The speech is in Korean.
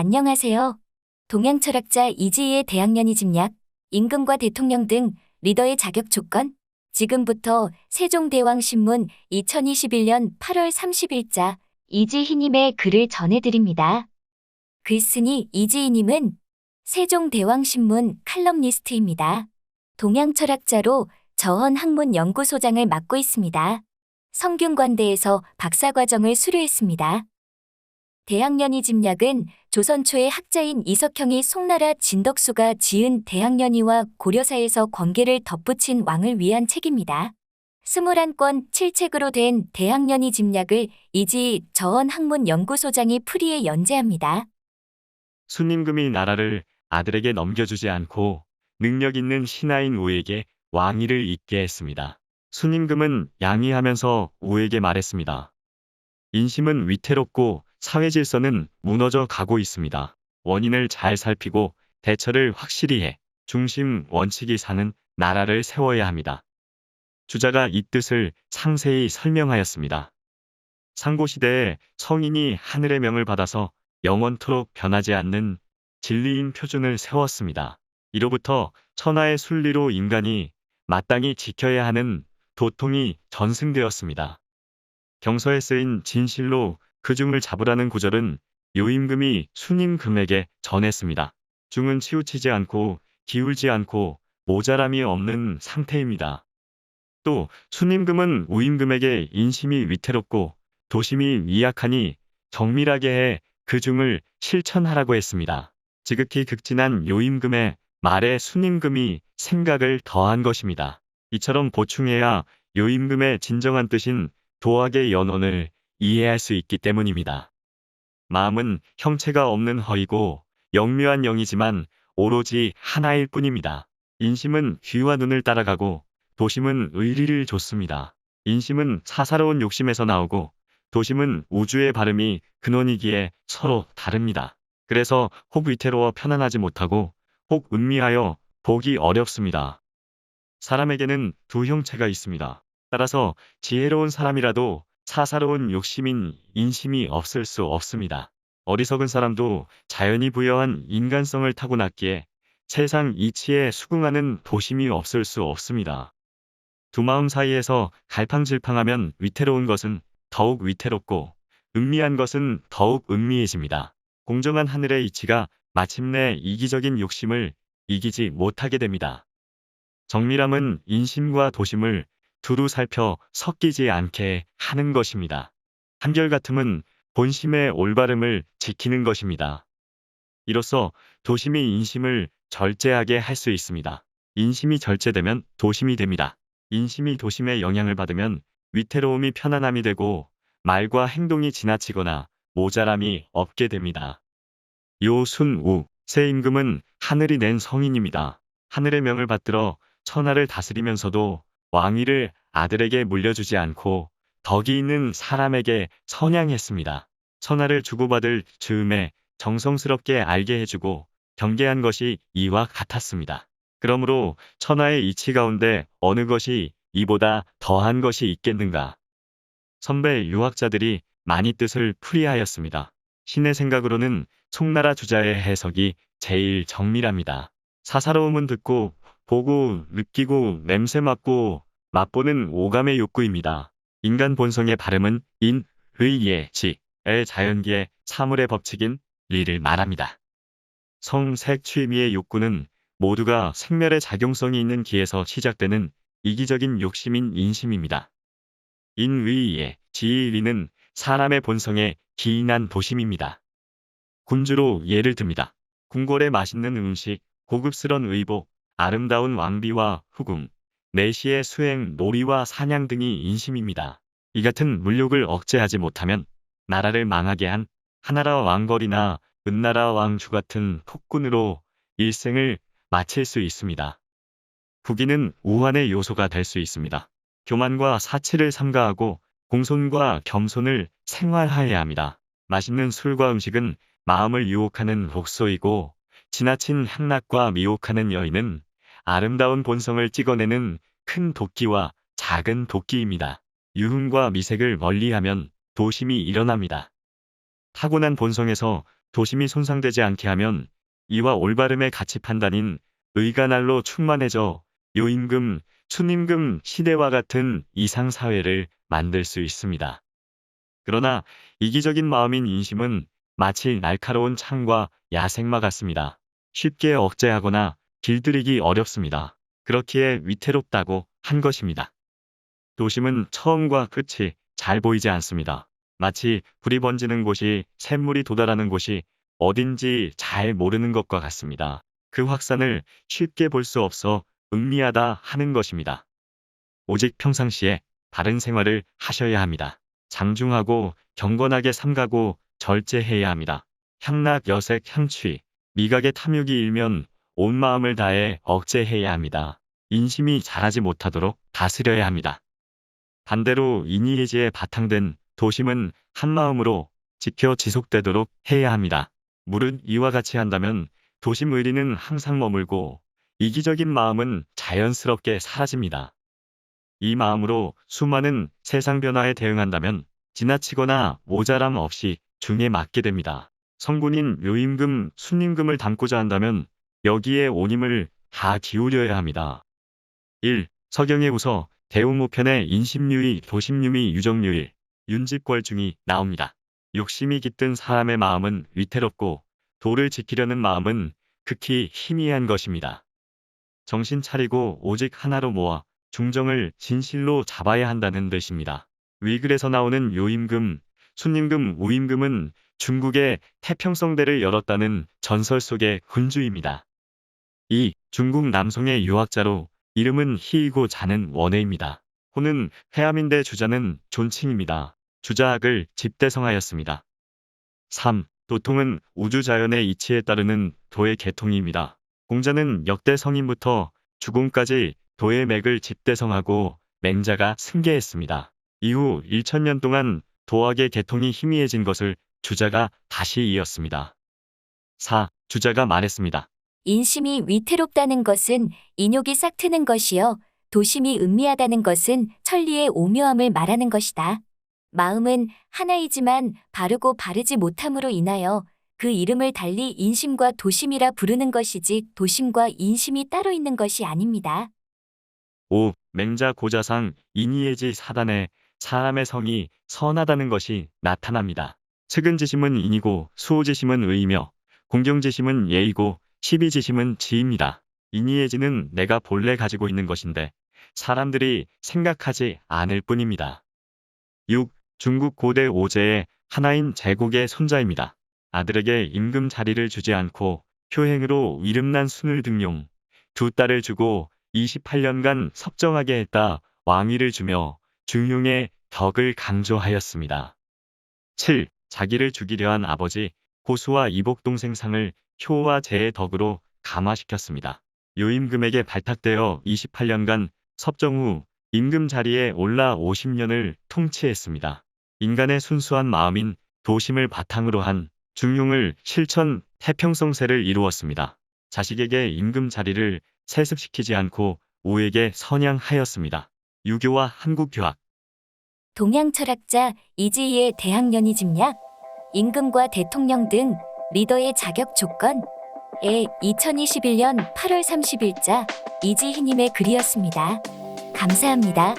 안녕하세요. 동양 철학자 이지희의 대학년이 집략, 임금과 대통령 등 리더의 자격 조건, 지금부터 세종대왕 신문 2021년 8월 30일자 이지희님의 글을 전해드립니다. 글쓴이 이지희님은 세종대왕 신문 칼럼니스트입니다. 동양 철학자로 저헌 학문 연구소장을 맡고 있습니다. 성균관대에서 박사과정을 수료했습니다. 대학년이 집략은 조선 초의 학자인 이석형이 송나라 진덕수가 지은 대학년이와 고려사에서 관계를 덧붙인 왕을 위한 책입니다. 21권 7책으로 된 대학년이 집략을 이지 저언 학문 연구소장이 풀이에 연재합니다. 순임금이 나라를 아들에게 넘겨주지 않고 능력 있는 신하인 우에게 왕위를 잇게 했습니다. 순임금은 양위하면서 우에게 말했습니다. 인심은 위태롭고 사회 질서는 무너져 가고 있습니다. 원인을 잘 살피고 대처를 확실히 해 중심 원칙이 사는 나라를 세워야 합니다. 주자가 이 뜻을 상세히 설명하였습니다. 상고시대에 성인이 하늘의 명을 받아서 영원토록 변하지 않는 진리인 표준을 세웠습니다. 이로부터 천하의 순리로 인간이 마땅히 지켜야 하는 도통이 전승되었습니다. 경서에 쓰인 진실로 그 중을 잡으라는 구절은 요임금이 순임금에게 전했습니다. 중은 치우치지 않고 기울지 않고 모자람이 없는 상태입니다. 또 순임금은 우임금에게 인심이 위태롭고 도심이 미약하니 정밀하게 해 그 중을 실천하라고 했습니다. 지극히 극진한 요임금의 말에 순임금이 생각을 더한 것입니다. 이처럼 보충해야 요임금의 진정한 뜻인 도학의 연원을 이해할 수 있기 때문입니다. 마음은 형체가 없는 허이고 영묘한 영이지만 오로지 하나일 뿐입니다. 인심은 귀와 눈을 따라가고 도심은 의리를 줬습니다. 인심은 사사로운 욕심에서 나오고 도심은 우주의 발음이 근원이기에 서로 다릅니다. 그래서 혹 위태로워 편안하지 못하고 혹 은미하여 보기 어렵습니다. 사람에게는 두 형체가 있습니다. 따라서 지혜로운 사람이라도 사사로운 욕심인 인심이 없을 수 없습니다. 어리석은 사람도 자연이 부여한 인간성을 타고났기에 세상 이치에 수긍하는 도심이 없을 수 없습니다. 두 마음 사이에서 갈팡질팡하면 위태로운 것은 더욱 위태롭고 은미한 것은 더욱 은미해집니다. 공정한 하늘의 이치가 마침내 이기적인 욕심을 이기지 못하게 됩니다. 정밀함은 인심과 도심을 두루 살펴 섞이지 않게 하는 것입니다. 한결같음은 본심의 올바름을 지키는 것입니다. 이로써 도심이 인심을 절제하게 할 수 있습니다. 인심이 절제되면 도심이 됩니다. 인심이 도심의 영향을 받으면 위태로움이 편안함이 되고 말과 행동이 지나치거나 모자람이 없게 됩니다. 요순우, 새 임금은 하늘이 낸 성인입니다. 하늘의 명을 받들어 천하를 다스리면서도 왕위를 아들에게 물려주지 않고 덕이 있는 사람에게 선양했습니다. 천하를 주고받을 즈음에 정성스럽게 알게 해주고 경계한 것이 이와 같았습니다. 그러므로 천하의 이치 가운데 어느 것이 이보다 더한 것이 있겠는가. 선배 유학자들이 많이 뜻을 풀이하였습니다. 신의 생각으로는 송나라 주자의 해석이 제일 정밀합니다. 사사로움은 듣고 보고 느끼고 냄새 맡고 맛보는 오감의 욕구입니다. 인간 본성의 발음은 인, 의, 예, 지, 의 자연기의 사물의 법칙인 리를 말합니다. 성, 색, 취미의 욕구는 모두가 생멸의 작용성이 있는 기에서 시작되는 이기적인 욕심인 인심입니다. 인, 의, 예, 지, 리는 사람의 본성에 기인한 도심입니다. 군주로 예를 듭니다. 궁궐의 맛있는 음식, 고급스런 의복, 아름다운 왕비와 후궁, 내시의 수행, 놀이와 사냥 등이 인심입니다. 이 같은 물욕을 억제하지 못하면 나라를 망하게 한 하나라 왕벌이나 은나라 왕주 같은 폭군으로 일생을 마칠 수 있습니다. 부기는 우환의 요소가 될 수 있습니다. 교만과 사치를 삼가하고 공손과 겸손을 생활하여야 합니다. 맛있는 술과 음식은 마음을 유혹하는 독소이고 지나친 향락과 미혹하는 여인은 아름다운 본성을 찍어내는 큰 도끼와 작은 도끼입니다. 유흥과 미색을 멀리하면 도심이 일어납니다. 타고난 본성에서 도심이 손상되지 않게 하면 이와 올바름의 가치 판단인 의가 날로 충만해져 요임금, 순임금 시대와 같은 이상 사회를 만들 수 있습니다. 그러나 이기적인 마음인 인심은 마치 날카로운 창과 야생마 같습니다. 쉽게 억제하거나 길들이기 어렵습니다. 그렇기에 위태롭다고 한 것입니다. 도심은 처음과 끝이 잘 보이지 않습니다. 마치 불이 번지는 곳이 샘물이 도달하는 곳이 어딘지 잘 모르는 것과 같습니다. 그 확산을 쉽게 볼 수 없어 음미하다 하는 것입니다. 오직 평상시에 바른 생활을 하셔야 합니다. 장중하고 경건하게 삼가고 절제해야 합니다. 향락, 여색, 향취, 미각의 탐욕이 일면 온 마음을 다해 억제해야 합니다. 인심이 자라지 못하도록 다스려야 합니다. 반대로 인이해지에 바탕된 도심은 한 마음으로 지켜 지속되도록 해야 합니다. 무릇 이와 같이 한다면 도심 의리는 항상 머물고 이기적인 마음은 자연스럽게 사라집니다. 이 마음으로 수많은 세상 변화에 대응한다면 지나치거나 모자람 없이 중에 맞게 됩니다. 성군인 묘임금, 순임금을 담고자 한다면 여기에 온 힘을 다 기울여야 합니다. 1. 서경에 우서 대웅모편에 인심유의, 도심유의, 유정유일, 윤집궐중이 나옵니다. 욕심이 깃든 사람의 마음은 위태롭고 도를 지키려는 마음은 극히 희미한 것입니다. 정신 차리고 오직 하나로 모아 중정을 진실로 잡아야 한다는 뜻입니다. 위글에서 나오는 요임금, 순임금, 우임금은 중국의 태평성대를 열었다는 전설 속의 군주입니다. 이 중국 남송의 유학자로 이름은 희이고 자는 원해입니다. 호는 회암인데 주자는 존칭입니다. 주자학을 집대성하였습니다. 3. 도통은 우주자연의 이치에 따르는 도의 계통입니다. 공자는 역대 성인부터 주공까지 도의 맥을 집대성하고 맹자가 승계했습니다. 이후 1천년 동안 도학의 계통이 희미해진 것을 주자가 다시 이었습니다. 4. 주자가 말했습니다. 인심이 위태롭다는 것은 인욕이 싹트는 것이요. 도심이 음미하다는 것은 천리의 오묘함을 말하는 것이다. 마음은 하나이지만 바르고 바르지 못함으로 인하여 그 이름을 달리 인심과 도심이라 부르는 것이지 도심과 인심이 따로 있는 것이 아닙니다. 5. 맹자 고자상 인이해지 사단에 사람의 성이 선하다는 것이 나타납니다. 측은지심은 인이고 수호지심은 의이며 공경지심은 예이고 시비지심은 지입니다. 인이해지는 내가 본래 가지고 있는 것인데 사람들이 생각하지 않을 뿐입니다. 6. 중국 고대 오제의 하나인 제국의 손자입니다. 아들에게 임금 자리를 주지 않고 효행으로 이름난 순을 등용, 두 딸을 주고 28년간 섭정하게 했다 왕위를 주며 중용의 덕을 강조하였습니다. 7. 자기를 죽이려 한 아버지 고수와 이복 동생 상을 효와 재의 덕으로 감화시켰습니다. 요임금에게 발탁되어 28년간 섭정 후 임금 자리에 올라 50년을 통치했습니다. 인간의 순수한 마음인 도심을 바탕으로 한 중용을 실천 태평성세를 이루었습니다. 자식에게 임금 자리를 세습시키지 않고 우에게 선양하였습니다. 유교와 한국 교학 동양 철학자 이지희의 대학년이 집략, 임금과 대통령 등 리더의 자격 조건 에 2021년 8월 30일자 이지희님의 글이었습니다. 감사합니다.